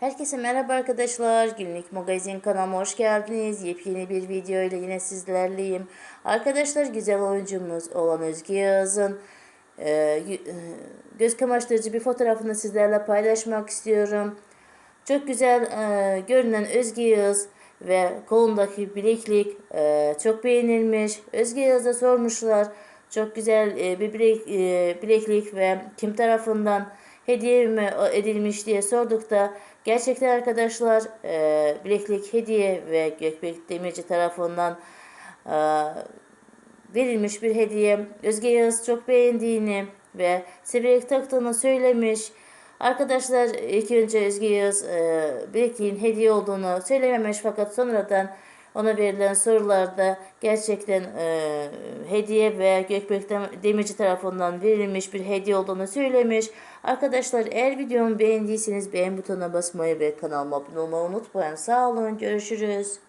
Herkese merhaba arkadaşlar. Günlük magazin kanalıma hoş geldiniz. Yepyeni bir video ile yine sizlerleyim. Arkadaşlar güzel oyuncumuz olan Özge Yağız'ın e, e, göz kamaştırıcı bir fotoğrafını sizlerle paylaşmak istiyorum. Çok güzel e, görünen Özge Yağız ve kolundaki bileklik e, çok beğenilmiş. Özge Yağız'a sormuşlar. Çok güzel e, bir bilek, e, bileklik ve kim tarafından hediye mi edilmiş diye sorduk da gerçekten arkadaşlar e, bileklik hediye ve Gökbek Demirci tarafından e, verilmiş bir hediye. Özge Yağız çok beğendiğini ve severek taktığını söylemiş. Arkadaşlar ilk önce Özge Yağız e, bilekliğin hediye olduğunu söylememiş fakat sonradan ona verilen sorularda gerçekten e, hediye ve Gökbek Dem- Demirci tarafından verilmiş bir hediye olduğunu söylemiş. Arkadaşlar eğer videomu beğendiyseniz beğen butonuna basmayı ve kanalıma abone olmayı unutmayın. Sağ olun görüşürüz.